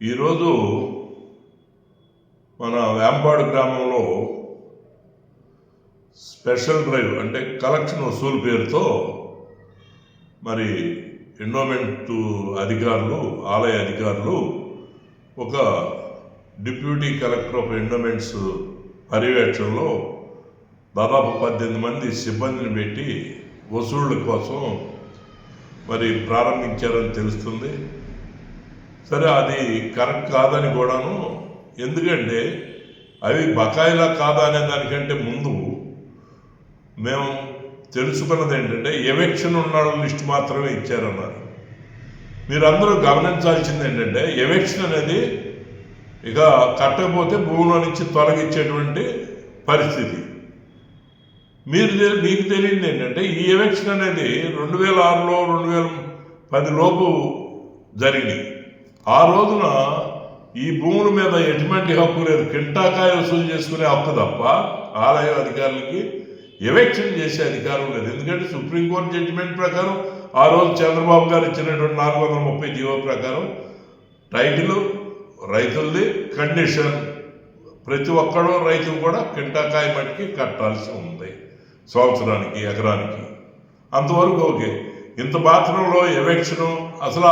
ఈరోజు మన వేంపాడు గ్రామంలో స్పెషల్ డ్రైవ్ అంటే కలెక్షన్ వసూలు పేరుతో మరి ఎండోమెంట్ అధికారులు ఆలయ అధికారులు ఒక డిప్యూటీ కలెక్టర్ ఆఫ్ ఎండోమెంట్స్ పర్యవేక్షణలో దాదాపు పద్దెనిమిది మంది సిబ్బందిని పెట్టి వసూళ్ళ కోసం మరి ప్రారంభించారని తెలుస్తుంది. సరే అది కరెక్ట్ కాదని కూడాను ఎందుకంటే అవి బకాయిలా కాదా అనే దానికంటే ముందు మేము తెలుసుకున్నది ఏంటంటే ఎవెక్షన్ ఉన్న లిస్ట్ మాత్రమే ఇచ్చారన్నారు. మీరందరూ గమనించాల్సింది ఏంటంటే ఎవెక్షన్ అనేది ఇక కట్టకపోతే భూమిలో నుంచి తొలగించేటువంటి పరిస్థితి. మీరు మీకు తెలియంది ఏంటంటే ఈ ఎలక్షన్ అనేది రెండు వేల ఆరులో రెండు వేల పది లోపు జరిగినాయి. ఆ రోజున ఈ భూముల మీద ఎటువంటి హక్కు లేదు. కింటాకాయ వసూలు చేసుకునే హక్కు తప్ప ఆలయ అధికారులకి ఎవెక్షన్ చేసే అధికారం లేదు. ఎందుకంటే సుప్రీంకోర్టు జడ్జిమెంట్ ప్రకారం ఆ రోజు చంద్రబాబు గారు ఇచ్చినటువంటి నాలుగు వందల ముప్పై జీవో ప్రకారం టైటిల్ రైతులది కండిషన్. ప్రతి ఒక్కడో రైతు కూడా కింటాకాయ మట్టికి కట్టాల్సి ఉంది సంవత్సరానికి ఎకరానికి. అంతవరకు ఓకే. ఇంత మాత్రంలో ఎవెక్షను అసలు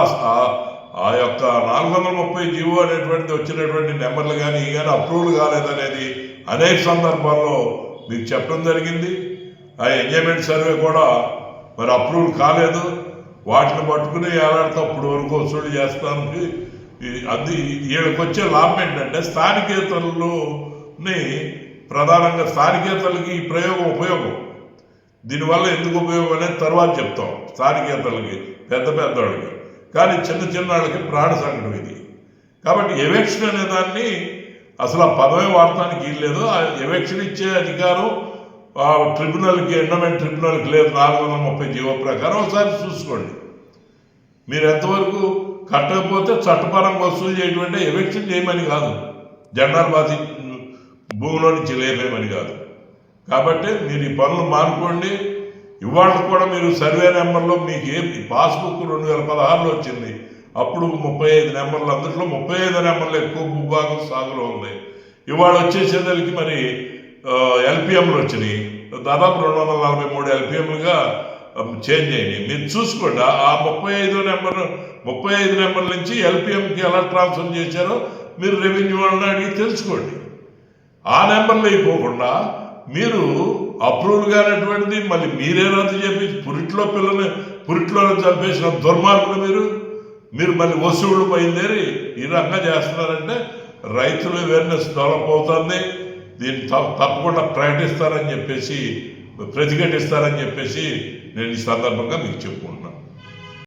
ఆ- యొక్క నాలుగు వందల ముప్పై జీవో అనేటువంటిది వచ్చినటువంటి నెంబర్లు కానీ ఈ కానీ అప్రూవల్ కాలేదనేది అనేక సందర్భాల్లో మీకు చెప్పడం జరిగింది. ఆ ఎంజాయ్మెంట్ సర్వే కూడా మరి అప్రూవల్ కాలేదు. వాటిని పట్టుకుని ఎలాంటి అప్పుడు వరకు వసూలు చేస్తానికి అది వీళ్ళకి వచ్చే లాభం ఏంటంటే స్థానికేతలని ప్రధానంగా స్థానికేతలకి ఈ ప్రయోగం ఉపయోగం. దీనివల్ల ఎందుకు ఉపయోగం అనేది తర్వాత చెప్తాం. స్థానికేతలకి పెద్ద పెద్దవాళ్ళకి కానీ చిన్న చిన్న వాళ్ళకి ప్రాణ సంకటం ఇది. కాబట్టి ఎలక్షన్ అనే దాన్ని అసలు ఆ పదవి వాడటానికి లేదు. ఆ ఎలక్షన్ ఇచ్చే అధికారం ఆ ట్రిబ్యునల్కి ఎండోమెంట్ ట్రిబ్యునల్కి లేదు. నాలుగు వందల ముప్పై జీవో ప్రకారం ఒకసారి చూసుకోండి. మీరు ఎంతవరకు కట్టకపోతే చట్టపరంగా వసూలు చేయటువంటి ఎలక్షన్ చేయమని కాదు. జనరల్ బాధి భూమిలో నుంచి లేపేయమని కాదు. కాబట్టి మీరు ఈ పనులు మానుకోండి. ఇవాళ కూడా మీరు సర్వే నెంబర్లో మీకు ఏ పాస్బుక్ రెండు వేల పదహారులో వచ్చింది అప్పుడు ముప్పై ఐదు నెంబర్లు అందులో ముప్పై ఐదు నెంబర్లు ఎక్కువ భూభాగం సాగులో ఉంది. ఇవాళ వచ్చేసేదానికి మరి ఎల్పిఎంలు వచ్చినాయి. దాదాపు రెండు వందల నలభై మూడు ఎల్పిఎంలుగా చేంజ్ అయినాయి. మీరు చూసుకోండి ఆ- ముప్పై ఐదు నెంబర్ ముప్పై ఐదు నెంబర్ నుంచి ఎల్పిఎంకి ఎలా ట్రాన్స్ఫర్ చేశారో మీరు రెవెన్యూ వాళ్ళని అడిగి తెలుసుకోండి. ఆ నెంబర్లు అయిపోకుండా మీరు అప్రూవల్ కానటువంటిది మళ్ళీ మీరే రద్దు చేపి పురిట్లో పిల్లని పురిట్లో చంపేసిన దుర్మార్గులు మీరు. మీరు మళ్ళీ వసూళ్ళు బయలుదేరి ఈ రకంగా చేస్తున్నారంటే రైతుల అవేర్నెస్ డెవలప్ అవుతుంది. దీన్ని తప్పకుండా ప్రకటిస్తారని చెప్పేసి ప్రతిఘటిస్తారని చెప్పేసి నేను ఈ సందర్భంగా మీకు చెప్పుకుంటున్నాను